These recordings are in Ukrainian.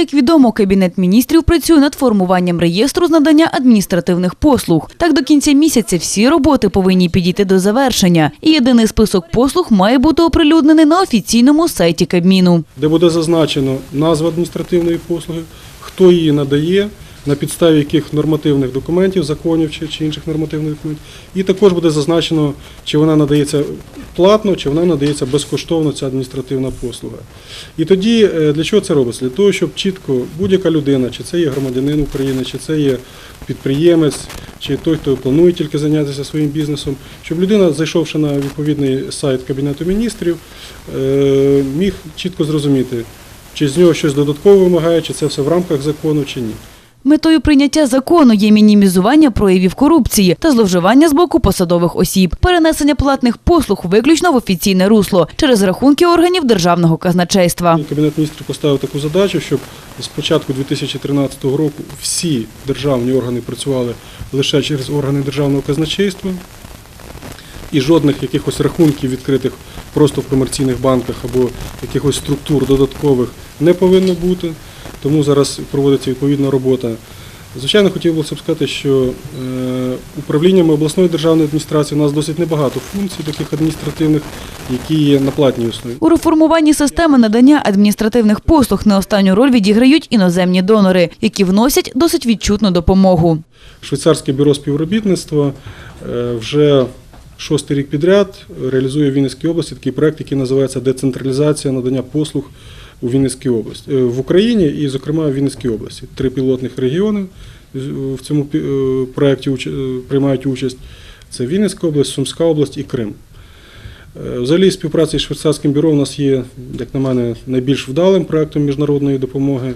Як відомо, Кабінет міністрів працює над формуванням реєстру з надання адміністративних послуг. Так до кінця місяця всі роботи повинні підійти до завершення. І єдиний список послуг має бути оприлюднений на офіційному сайті Кабміну. де буде зазначено назва адміністративної послуги, хто її надає, на підставі яких нормативних документів, законів чи, інших нормативних документів. І також буде зазначено, чи вона надається платно, чи вона надається безкоштовно, ця адміністративна послуга. І тоді е, для чого це робиться? Для того, щоб чітко будь-яка людина, чи це є громадянин України, чи це є підприємець, чи той, хто планує тільки зайнятися своїм бізнесом, щоб людина, зайшовши на відповідний сайт Кабінету міністрів, е, міг чітко зрозуміти, чи з нього щось додатково вимагає, чи це все в рамках закону, чи ні. Метою прийняття закону є мінімізування проявів корупції та зловживання з боку посадових осіб, перенесення платних послуг виключно в офіційне русло через рахунки органів державного казначейства. Кабінет міністрів поставив таку задачу, щоб з початку 2013 року всі державні органи працювали лише через органи державного казначейства. І жодних якихось рахунків відкритих просто в комерційних банках або якихось структур додаткових не повинно бути. Тому зараз проводиться відповідна робота. Звичайно, хотів би сказати, що е, управліннями обласної державної адміністрації у нас досить небагато функцій таких адміністративних, які є на платній основі. У реформуванні системи надання адміністративних послуг не останню роль відіграють іноземні донори, які вносять досить відчутну допомогу. Швейцарське бюро співробітництва е, вже шостий рік підряд реалізує в Вінницькій області такий проект, який називається Децентралізація надання послуг у Вінницькій області е, в Україні і, зокрема, в Вінницькій області. Три пілотних регіони в цьому е, проекті уч- е, приймають участь. Це Вінницька область, Сумська область і Крим. Взагалі, співпраця з швейцарським бюро у нас є, як на мене, найбільш вдалим проектом міжнародної допомоги,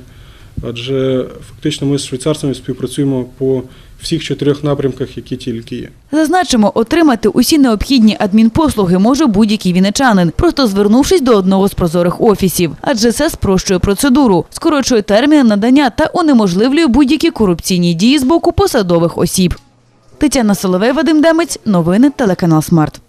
адже фактично ми з швейцарцями співпрацюємо по всіх чотирьох напрямках, які тільки є. Зазначимо, отримати усі необхідні адмінпослуги може будь-який вінничанин, просто звернувшись до одного з прозорих офісів. Адже це спрощує процедуру, скорочує терміни надання та унеможливлює будь-які корупційні дії з боку посадових осіб. Тетяна Соловей, Вадим Демець, новини телеканал Смарт.